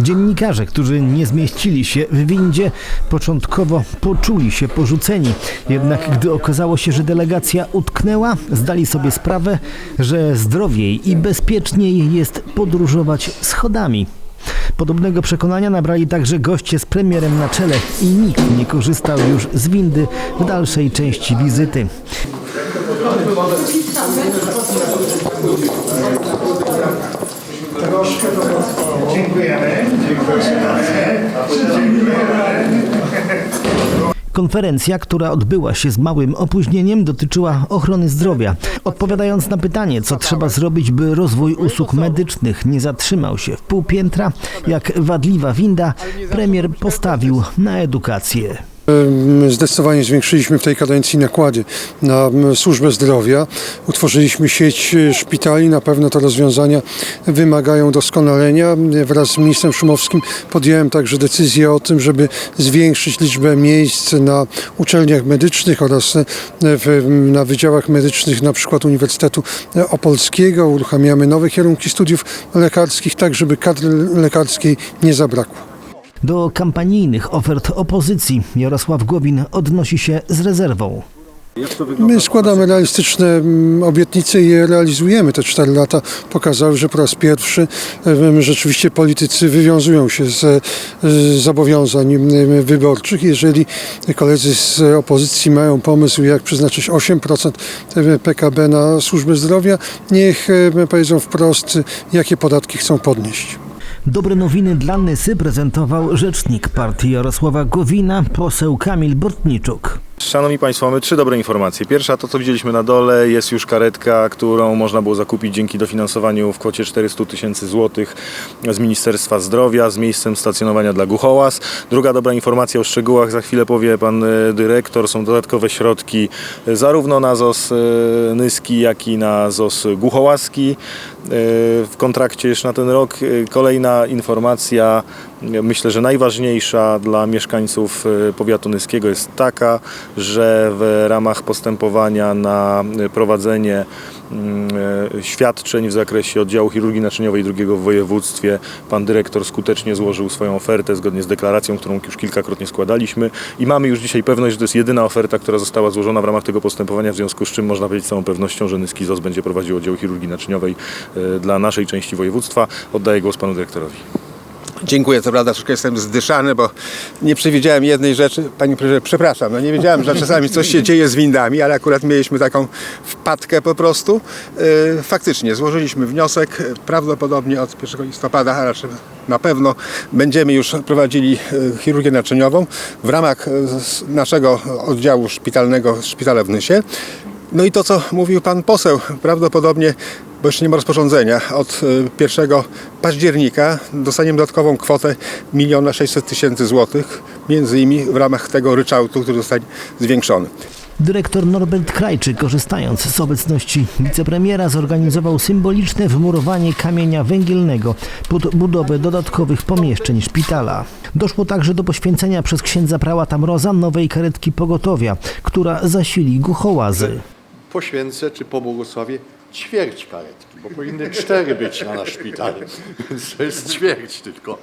Dziennikarze, którzy nie zmieścili się w windzie, początkowo poczuli się porzuceni. Jednak gdy okazało się, że delegacja utknęła, zdali sobie sprawę, że zdrowiej i bezpieczniej jest podróżować schodami. Podobnego przekonania nabrali także goście z premierem na czele i nikt nie korzystał już z windy w dalszej części wizyty. Konferencja, która odbyła się z małym opóźnieniem, dotyczyła ochrony zdrowia. Odpowiadając na pytanie, co trzeba zrobić, by rozwój usług medycznych nie zatrzymał się w pół piętra, jak wadliwa winda, premier postawił na edukację. Zdecydowanie zwiększyliśmy w tej kadencji nakłady na służbę zdrowia. Utworzyliśmy sieć e, szpitali. Na pewno te rozwiązania wymagają doskonalenia. Wraz z ministrem Szumowskim podjąłem także decyzję o tym, żeby zwiększyć liczbę miejsc na uczelniach medycznych oraz e, na wydziałach medycznych na przykład Uniwersytetu Opolskiego. Uruchamiamy nowe kierunki studiów lekarskich, tak żeby kadry lekarskiej nie zabrakło. Do kampanijnych ofert opozycji Jarosław Gowin odnosi się z rezerwą. My składamy realistyczne mm, obietnice i je realizujemy. Te cztery lata pokazały, że po raz pierwszy em, rzeczywiście politycy wywiązują się z, z zobowiązań em, wyborczych. Jeżeli koledzy z opozycji mają pomysł, jak przeznaczyć 8% PKB na służbę zdrowia, niech powiedzą wprost, jakie podatki chcą podnieść. Dobre nowiny dla Nysy prezentował rzecznik partii Jarosława Gowina, poseł Kamil Bortniczuk. Szanowni Państwo, mamy trzy dobre informacje. Pierwsza, to co widzieliśmy na dole, jest już karetka, którą można było zakupić dzięki dofinansowaniu w kwocie 400 tysięcy złotych z Ministerstwa Zdrowia z miejscem stacjonowania dla Guchołaz. Druga dobra informacja o szczegółach, za chwilę powie Pan e, Dyrektor, są dodatkowe środki e, zarówno na ZOS e, Nyski, jak i na ZOS Guchołaski w kontrakcie jeszcze na ten rok. Kolejna informacja, myślę, że najważniejsza dla mieszkańców powiatu nyskiego jest taka, że w ramach postępowania na prowadzenie mm, e, świadczeń w zakresie oddziału chirurgii naczyniowej drugiego w województwie pan dyrektor skutecznie złożył swoją ofertę zgodnie z deklaracją, którą już kilkakrotnie składaliśmy i mamy już dzisiaj pewność, że to jest jedyna oferta, która została złożona w ramach tego postępowania, w związku z czym można powiedzieć z całą pewnością, że Nyski ZOS będzie prowadził oddział chirurgii naczyniowej e, dla naszej części województwa. Oddaję głos panu dyrektorowi. Dziękuję, co prawda troszkę jestem zdyszany, bo nie przewidziałem jednej rzeczy. Panie profesorze, przepraszam, no nie wiedziałem, że czasami coś się dzieje z windami, ale akurat mieliśmy taką wpadkę po prostu. Yy, Faktycznie, złożyliśmy wniosek, prawdopodobnie od 1 listopada, a raczej na pewno będziemy już prowadzili yy, chirurgię naczyniową w ramach z- naszego oddziału szpitalnego Szpitala w Nysie. No i to, co mówił pan poseł, prawdopodobnie, bo jeszcze nie ma rozporządzenia, od y, 1 października dostaniemy dodatkową kwotę 1 600 tysięcy złotych, między innymi w ramach tego ryczałtu, który zostanie zwiększony. Dyrektor Norbert Krajczyk, korzystając z obecności wicepremiera, zorganizował symboliczne wmurowanie kamienia węgielnego pod budowę dodatkowych pomieszczeń szpitala. Doszło także do poświęcenia przez księdza prałata Mroza nowej karetki pogotowia, która zasili guchołazy. poświęcę czy pobłogosławię ćwierć karetki, bo powinny cztery być na nasz szpital, więc to jest ćwierć tylko.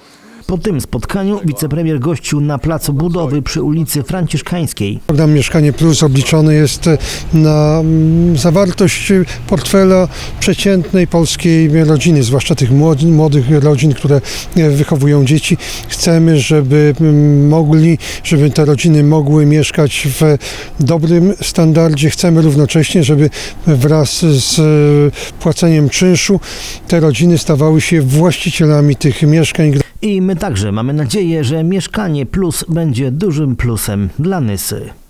Po tym spotkaniu wicepremier gościł na placu budowy przy ulicy Franciszkańskiej. Program Mieszkanie Plus obliczony jest na mm, zawartość portfela przeciętnej polskiej rodziny, zwłaszcza tych młodych, rodzin, które wychowują dzieci. Chcemy, żeby mm, mogli, żeby te rodziny mogły mieszkać w dobrym standardzie. Chcemy równocześnie, żeby wraz z płaceniem czynszu te rodziny stawały się właścicielami tych mieszkań. I my także mamy nadzieję, że mieszkanie plus będzie dużym plusem dla Nysy.